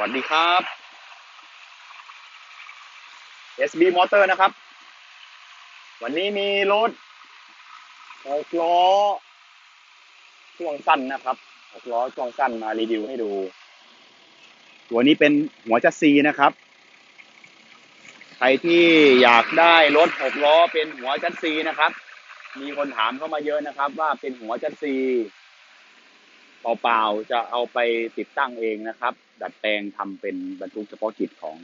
วัสดีครับ SB Motor นะครับ วันนี้มีรถหกล้อช่วงสั้นนะครับหกล้อช่วงสั้นมารีวิวให้ดู ตัวนี้เป็นหัวจัสซีนะครับ ใครที่อยากได้รถหกล้อเป็นหัวจัสซีนะครับ มีคนถามเข้ามาเยอะนะครับ ว่าเป็นหัวจัสซี เปล่าๆจะเอาไปติดตั้งเองนะครับ ดัดแปลงทำเป็นบรรทุกเฉพาะกิจของ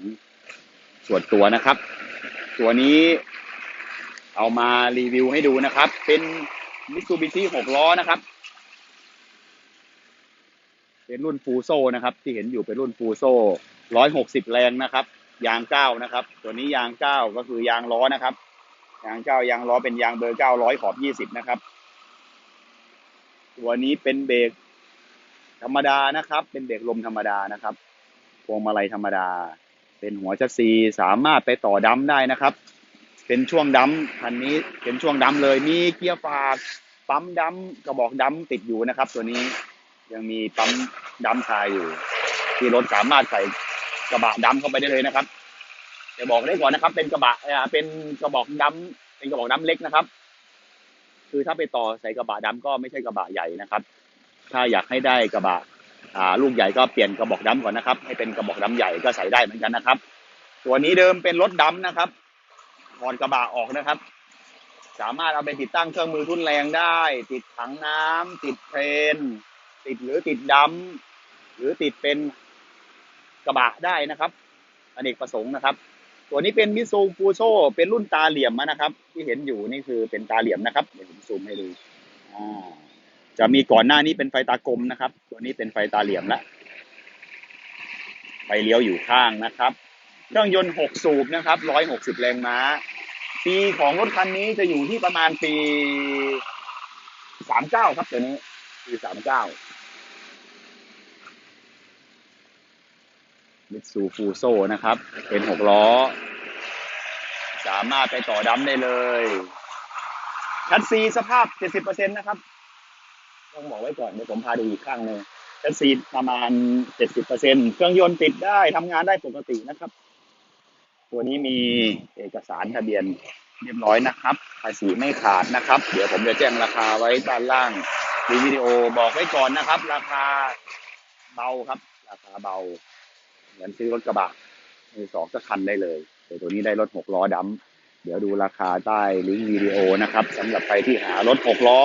ส่วนตัวนะครับ ตัวนี้เอามารีวิวให้ดูนะครับ เป็นมิตซูบิชิหกล้อนะครับ เป็นรุ่นฟูโซนะครับ ที่เห็นอยู่เป็นรุ่นฟูโซร้อยหกสิบแรงนะครับ ยางเก้านะครับ ตัวนี้ยางเก้าก็คือยางล้อนะครับ ยางเก้ายางล้อเป็นยางเบอร์เก้าร้อยขอบยี่สิบนะครับ ตัวนี้เป็นเบรก ธรรมดานะครับ เป็นเบรกลมธรรมดานะครับพวงมาลัยธรรมดา เป็นหัวชัสซีสามารถไปต่อดัมได้นะครับ เป็นช่วงดัมคันนี้เป็นช่วงดัมเลยมีเกียร์ฝากปั๊มดัมกระบอกดัมติดอยู่นะครับ ตัวนี้ยังมีปั๊มดัมคายอยู่ ที่รถสามารถใส่กระบะดัมเข้าไปได้เลยนะครับจะบอกได้ก่อนนะครับ เป็นกระบะเป็นกระบอกดัมเป็นกระบอกดัมเล็กนะครับ คือถ้าไปต่อใส่กระบะดัมก็ไม่ใช่กระบะใหญ่นะครับ ถ้าอยากให้ได้กระบะลูกใหญ่ก็เปลี่ยนกระบอกดำก่อนนะครับ ให้เป็นกระบอกดำใหญ่ก็ใส่ได้เหมือนกันนะครับ ตัวนี้เดิมเป็นรถดำนะครับถอดกระบะออกนะครับ สามารถเอาไปติดตั้งเครื่องมือทุ่นแรงได้ ติดถังน้ำติดเพลนติดหรือติดดำหรือติดเป็นกระบะได้นะครับอเนกประสงค์นะครับ ตัวนี้เป็นมิซูฟูโซเป็นรุ่นตาเหลี่ยมนะครับ ที่เห็นอยู่นี่คือเป็นตาเหลี่ยมนะครับเดี๋ยวผมซูมให้ดูอ่า จะมีก่อนหน้านี้เป็นไฟตากลมนะครับ ตัวนี้เป็นไฟตาเหลี่ยมล้วไฟเลี้ยวอยู่ข้างนะครับ เครื่องยนต์หกสูบนะครับร้อยหกสิบแรงม้า ปีของรถคันนี้จะอยู่ที่ประมาณปีสามเก้าครับตัวนี้ ปีสามเก้ามิตซูฟูโซนะครับ เป็นหกล้อ สามารถไปต่อดัมได้เลยคันซีสภาพเจ็ดสิบเปอร์เซ็นต์นะครับ ต้องบอกไว้ก่อนเดี๋ยวผมพาดูอีกข้างหนึ่งแท็กซีประมาณเจ็ดสิบเปอร์เซ็นเครื่องยนต์ติดได้ทำงานได้ปกตินะครับ ตัวนี้มีเอกสารทะเบียนเรียบร้อยนะครับ ภาษีไม่ขาดนะครับ เดี๋ยวผมจะแจ้งราคาไว้ด้านล่างมีวิดีโอบอกไว้ก่อนนะครับ ราคาเบาครับ ราคาเบา เหมือนซื้อรถกระบะมือสองสักคันได้เลยแต่ตัวนี้ได้รถหกล้อดำเดี๋ยวดูราคาใต้ลิงก์วิดีโอนะครับสำหรับใครที่หารถหกล้อ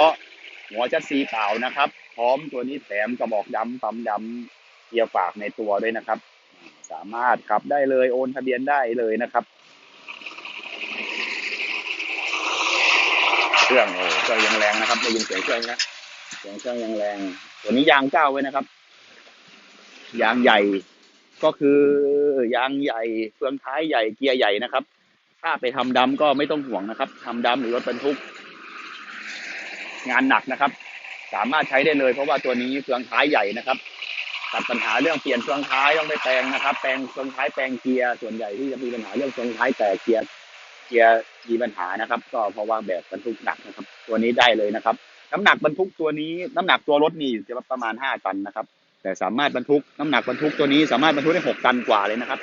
หัวจัดซีเปล่านะครับ พร้อมตัวนี้แถมกระบอกดำปั๊มดำเกียร์ฝากในตัวด้วยนะครับ สามารถขับได้เลยโอนทะเบียนได้เลยนะครับเครื่องโอ้เครื่องยังแรงนะครับได้ยินเสียงเครื่องนะเสียงเครื่องยังแรง ตัวนี้ยางเก้าไว้นะครับ ยางใหญ่ก็คือยางใหญ่เฟืองท้ายใหญ่เกียร์ใหญ่นะครับ ถ้าไปทำดำก็ไม่ต้องห่วงนะครับทำดำหรือรถบรรทุก งานหนักนะครับ สามารถใช้ได้เลย เพราะว่าตัวนี้เฟืองท้ายใหญ่นะครับตัดปัญหาเรื่องเปลี่ยนเฟืองท้ายต้องไปแปลงนะครับ แปลงเฟืองท้ายแปลงเกียร์ส่วนใหญ่ที่จะมีปัญหาเรื่องเฟืองท้ายแตกเกียร์เกียร์มีปัญหานะครับ ก็เพราะว่าแบบบรรทุกหนักนะครับ ตัวนี้ได้เลยนะครับ น้ำหนักบรรทุกตัวนี้ น้ำหนักตัวรถนี่อยู่ที่ประมาณห้าตันนะครับ แต่สามารถบรรทุกน้ำหนักบรรทุกตัวนี้ สามารถบรรทุกได้หกตันกว่าเลยนะครับ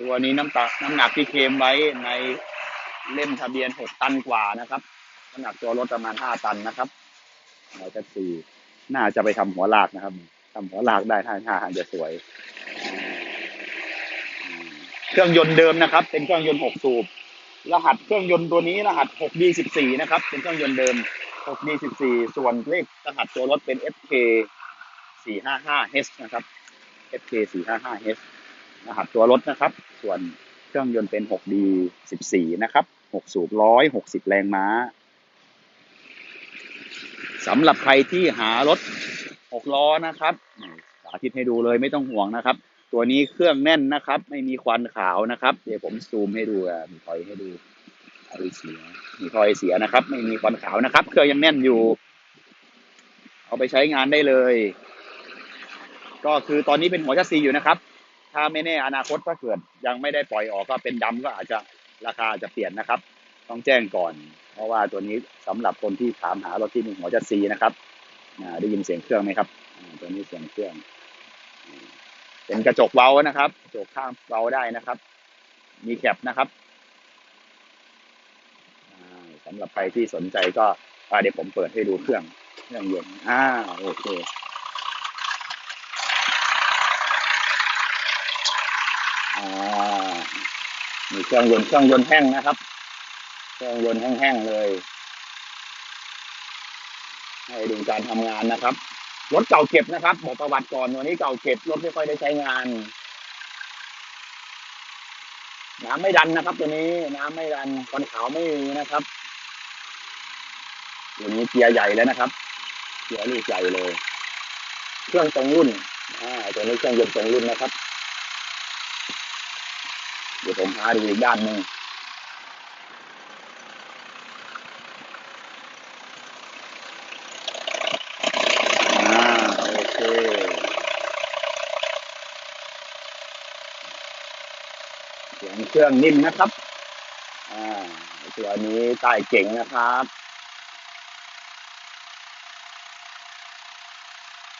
ตัวนี้น้ำตักน้ำหนักที่เคลมไว้ในเล่มทะเบียนหกตันกว่านะครับ น้ำหนักตัวรถประมาณห้าตันนะครับหัวจัสซีน่าจะไปทำหัวลากนะครับทำหัวลากได้ท่าท่าทางจะสวย เครื่องยนต์เดิมนะครับ เป็นเครื่องยนต์หกสูบ รหัสเครื่องยนต์ตัวนี้รหัส 6D14 นะครับ เป็นเครื่องยนต์เดิม 6D14 ส่วนเลขรหัสตัวรถเป็น FK 455H นะครับ FK 455H รหัสตัวรถนะครับ ส่วนเครื่องยนต์เป็น 6D14 นะครับ 6 สูบ160 แรงม้า สำหรับใครที่หารถ6ล้อนะครับสาธิตให้ดูเลยไม่ต้องห่วงนะครับ ตัวนี้เครื่องแน่นนะครับ ไม่มีควันขาวนะครับ เดี๋ยวผมซูมให้ดูอ่มีคอยให้ดูไอเสียมีคอยเสียนะครับ ไม่มีควันขาวนะครับ เครื่องยังแน่นอยู่ เอาไปใช้งานได้เลย ก็คือตอนนี้เป็นหัวชัสซีอยู่นะครับ ถ้าไม่แน่อนาคตถ้าเกิดยังไม่ได้ปล่อยออกก็เป็นดำก็อาจจะราคาจะเปลี่ยนนะครับ ต้องแจ้งก่อน เพราะว่าตัวนี้สำหรับคนที่ถามหารถที่มีหัวจัสซีนะครับได้ยินเสียงเครื่องไหมครับตัวนี้เสียงเครื่อง เป็นกระจกเว้านะครับกระจกข้างเว้าได้นะครับ มีแคปนะครับอ่าสำหรับใครที่สนใจก็เดี๋ยวผมเปิดให้ดูเครื่องเครื่องยนต์อ่าโอเคอ่ามีเครื่องยนต์เครื่องยนต์แห้งนะครับ เครื่องยนต์แห้งๆเลยให้ดูการทำงานนะครับ รถเก่าเก็บนะครับ บอกประวัติก่อนวันนี้เก่าเก็บรถไม่ค่อยได้ใช้งานน้ำไม่ดันนะครับ ตัวนี้น้ำไม่ดันควันขาวไม่มีนะครับตัวนี้เกียร์ใหญ่แล้วนะครับเกียร์ลูกใหญ่เลย เครื่องตรงรุ่นอ่าตัวนี้เครื่องยนต์ตรงรุ่นนะครับ เดี๋ยวผมพาดูอีกด้านหนึ่งอ่าโอเค เสียงเครื่องนิ่มนะครับ อ่า ตัวนี้ใต้เก่งนะครับ